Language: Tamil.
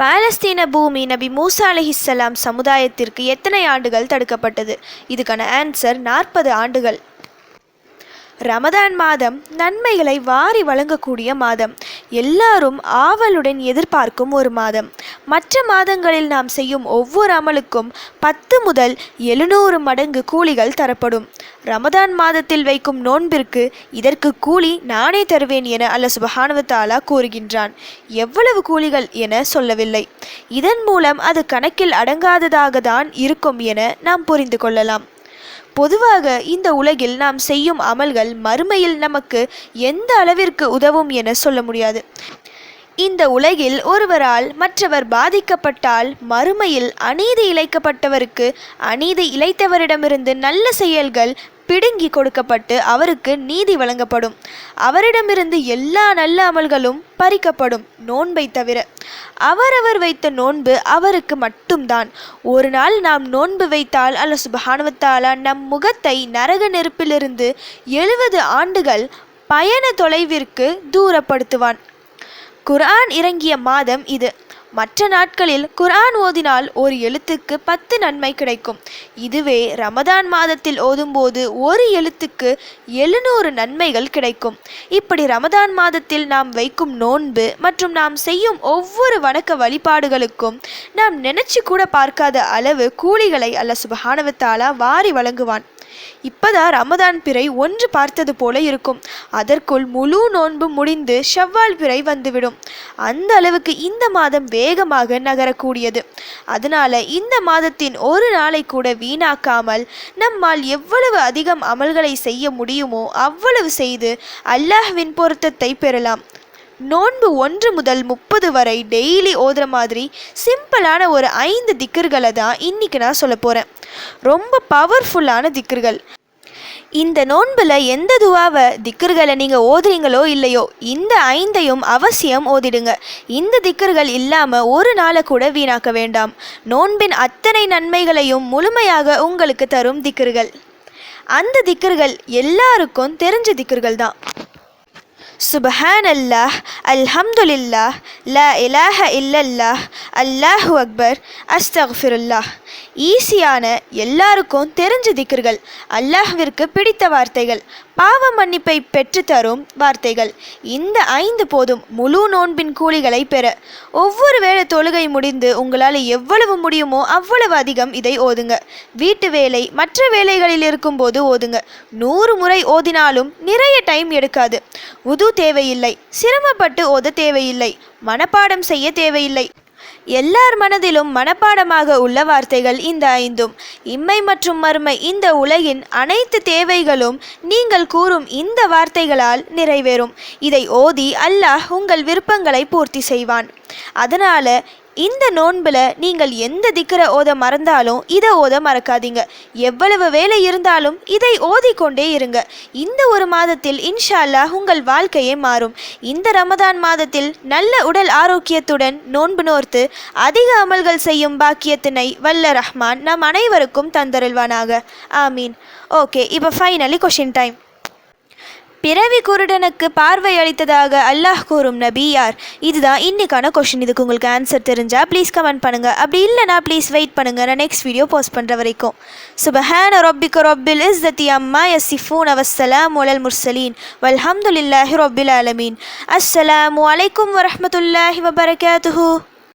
பாலஸ்தீன பூமி நபி மூசா அலைஹிஸ்ஸலாம் சமுதாயத்திற்கு எத்தனை ஆண்டுகள் தடுக்கப்பட்டது? இதுக்கான ஆன்சர் நாற்பது ஆண்டுகள். ரமதான் மாதம் நன்மைகளை வாரி வழங்கக்கூடிய மாதம். எல்லாரும் ஆவலுடன் எதிர்பார்க்கும் ஒரு மாதம். மற்ற மாதங்களில் நாம் செய்யும் ஒவ்வொரு அமலுக்கும் பத்து முதல் எழுநூறு மடங்கு கூலிகள் தரப்படும். ரமதான் மாதத்தில் வைக்கும் நோன்பிற்கு இதற்கு கூலி நானே தருவேன் என அல்ல சுபஹானுவத்தாலா கூறுகின்றான். எவ்வளவு கூலிகள் என சொல்லவில்லை. இதன் மூலம் அது கணக்கில் அடங்காததாக தான் இருக்கும் என நாம் புரிந்து கொள்ளலாம். பொதுவாக இந்த உலகில் நாம் செய்யும் அமல்கள் மறுமையில் நமக்கு எந்த அளவிற்கு உதவும் என சொல்ல முடியாது. இந்த உலகில் ஒருவரால் மற்றவர் பாதிக்கப்பட்டால் மறுமையில் அநீதி இழைக்கப்பட்டவருக்கு அநீதி இழைத்தவரிடமிருந்து நல்ல செயல்கள் பிடுங்கி கொடுக்கப்பட்டு அவருக்கு நீதி வழங்கப்படும். அவரிடமிருந்து எல்லா நல்ல அமல்களும் பறிக்கப்படும் நோன்பை தவிர அவரவர் வைத்த நோன்பு அவருக்கு மட்டும்தான். ஒரு நாள் நாம் நோன்பு வைத்தால் அல்ல சுபஹானுவத்தாலா நம் முகத்தை நரக நெருப்பிலிருந்து எழுபது ஆண்டுகள் பயண தொலைவிற்கு தூரப்படுத்துவான். குர்ஆன் இறங்கிய மாதம் இது. மற்ற நாட்களில் குரான் ஓதினால் ஒரு எழுத்துக்கு பத்து நன்மை கிடைக்கும். இதுவே ரமதான் மாதத்தில் ஓதும்போது ஒரு எழுத்துக்கு எழுநூறு நன்மைகள் கிடைக்கும். இப்படி ரமதான் மாதத்தில் நாம் வைக்கும் நோன்பு மற்றும் நாம் செய்யும் ஒவ்வொரு வணக்க வழிபாடுகளுக்கும் நாம் நினைச்சு கூட பார்க்காத அளவு கூலிகளை அல்ல சுபஹானவத்தாலா வாரி வழங்குவான். இப்பதான் ரமதான் பிறை ஒன்று பார்த்தது போல இருக்கும். அதற்குள் முழு நோன்பு முடிந்து ஷவ்வால் பிறை வந்துவிடும். அந்த அளவுக்கு இந்த மாதம் வே வேகமாக நகரக்கூடியது. அதனால இந்த மாதத்தின் ஒரு நாளை கூட வீணாக்காமல் நம்மால் எவ்வளவு அதிகம் அமல்களை செய்ய முடியுமோ அவ்வளவு செய்து அல்லாஹ்வின் பொருத்தத்தை பெறலாம். நோன்பு ஒன்று முதல் முப்பது வரை டெய்லி ஓதுற மாதிரி சிம்பிளான ஒரு ஐந்து திக்கர்களை தான் இன்னைக்கு நான் சொல்ல போகிறேன் ரொம்ப பவர்ஃபுல்லான திக்கர்கள். இந்த நோன்பில் எந்த துவாவை திக்கர்களை நீங்கள் ஓதுறீங்களோ இல்லையோ இந்த ஐந்தையும் அவசியம் ஓதிடுங்க. இந்த திக்கர்கள் இல்லாமல் ஒரு நாளை கூட வீணாக்க வேண்டாம். நோன்பின் அத்தனை நன்மைகளையும் முழுமையாக உங்களுக்கு தரும் திக்கர்கள். அந்த திக்கர்கள் எல்லாருக்கும் தெரிஞ்ச திக்கர்கள் தான். சுபஹான் அல்லாஹ் அல்ஹம்துலில்லாஹ் ல இலாஹ இல்லல்லாஹ் அல்லாஹு அக்பர் அஸ்தஃபிருல்லாஹ் ஈஸியான எல்லாருக்கும் தெரிஞ்ச திக்கர்கள் அல்லாஹ்விற்கு பிடித்த வார்த்தைகள் பாவ மன்னிப்பை பெற்றுத்தரும் வார்த்தைகள். இந்த ஐந்து போதும் முழு நோன்பின் கூலிகளை பெற ஒவ்வொரு வேளை தொழுகை முடிந்து உங்களால் எவ்வளவு முடியுமோ அவ்வளவு அதிகம் இதை ஓதுங்க. வீட்டு வேலை மற்ற வேலைகளில் இருக்கும்போது ஓதுங்க. நூறு முறை ஓதினாலும் நிறைய டைம் எடுக்காது. உது தேவையில்லை. சிரமப்பட்டு ஓத தேவையில்லை. மனப்பாடம் செய்ய தேவையில்லை. எல்லார் மனதிலும் மனப்பாடமாக உள்ள வார்த்தைகள் இந்த ஐந்தும். இம்மை மற்றும் மறுமை இந்த உலகின் அனைத்து தேவைகளும் நீங்கள் கூறும் இந்த வார்த்தைகளால் நிறைவேறும். இதை ஓதி அல்லாஹ் உங்கள் விருப்பங்களை பூர்த்தி செய்வான். அதனால இந்த நோன்பில் நீங்கள் எந்த திக்கரை ஓத மறந்தாலும் இதை ஓத மறக்காதீங்க. எவ்வளவு வேலை இருந்தாலும் இதை ஓதிக்கொண்டே இருங்க. இந்த ஒரு மாதத்தில் இன்ஷா அல்லாஹ் உங்கள் வாழ்க்கையே மாறும். இந்த ரமதான் மாதத்தில் நல்ல உடல் ஆரோக்கியத்துடன் நோன்பு நோர்த்து அதிக அமல்கள் செய்யும் பாக்கியத்தினை வல்ல ரஹ்மான் நம் அனைவருக்கும் தந்தருள்வானாக. ஆமீன். ஓகே இப்போ ஃபைனலி கொஷின் டைம் பிறவி குருடனுக்கு பார்வை அளித்ததாக அல்லாஹ் கூறும் நபி யார்? இதுதான் இன்னைக்கான கொஷின் இதுக்கு உங்களுக்கு ஆன்சர் தெரிஞ்சால் ப்ளீஸ் கமெண்ட் பண்ணுங்க. அப்படி இல்லைனா ப்ளீஸ் வெயிட் பண்ணுங்க. நான் நெக்ஸ்ட் வீடியோ போஸ்ட் பண்ணுற வரைக்கும். சுபஹான ரொப்பிக்க ரொப்பில் தி அம்மா யசிஃபூன் அவசலாம் உலல் முர்சலீன் வல்ஹம்துலில்லாஹி ரொப்பில் அலமீன் அஸ்ஸலாமு அலைக்கும் வரமத்துல்லாஹி வபரகாத்துஹு.